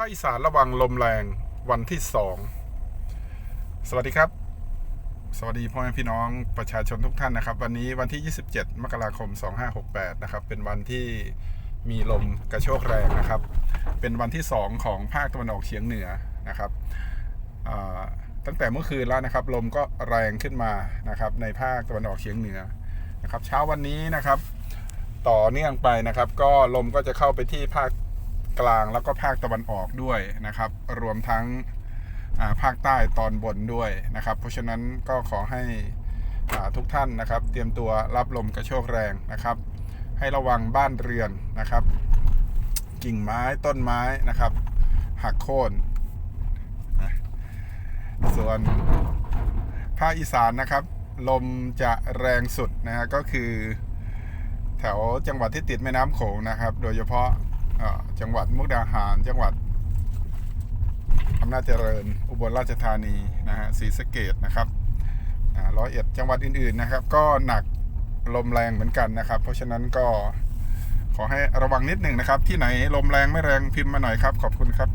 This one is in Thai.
ภาคอีสานระวังลมแรงวันที่สอง สวัสดีครับ สวัสดีพ่อแม่พี่น้องประชาชนทุกท่านนะครับ วันนี้วันที่ 27 มกราคม 2568 นะครับ เป็นวันที่มีลมกระโชกแรงนะครับ เป็นวันที่ 2 ของภาคตะวันออกเฉียงเหนือนะครับตั้งแต่เมื่อคืนแล้วนะครับ ลมก็แรงขึ้นมานะครับ ในภาคตะวันออกเฉียงเหนือนะครับ เช้าวันนี้นะครับ ต่อเนื่องไปนะครับ ก็ลมก็จะเข้าไปที่ภาค กลางแล้วก็ภาคตะวันออกด้วยนะครับ รวมทั้งภาคใต้ตอนบนด้วยนะครับ เพราะฉะนั้นก็ขอให้ทุกท่านนะครับ เตรียมตัวรับลมกระโชกแรงนะครับ ให้ระวังบ้านเรือนนะครับ กิ่งไม้ต้นไม้นะครับ หักโค่นส่วนภาคอีสานนะครับ ลมจะแรงสุดนะฮะก็คือแถวจังหวัดที่ติดแม่น้ำโขงนะครับ โดยเฉพาะ จังหวัดมุกดาหาร จังหวัดอำนาจเจริญ อุบลราชธานีนะฮะศรีสะเกดนะครับร้อยเอ็ดจังหวัดอื่นๆนะครับ ก็หนักลมแรงเหมือนกันนะครับ เพราะฉะนั้นก็ขอให้ระวังนิดหนึ่งนะครับ ที่ไหนลมแรงไม่แรงพิมพ์มาหน่อยครับ ขอบคุณครับ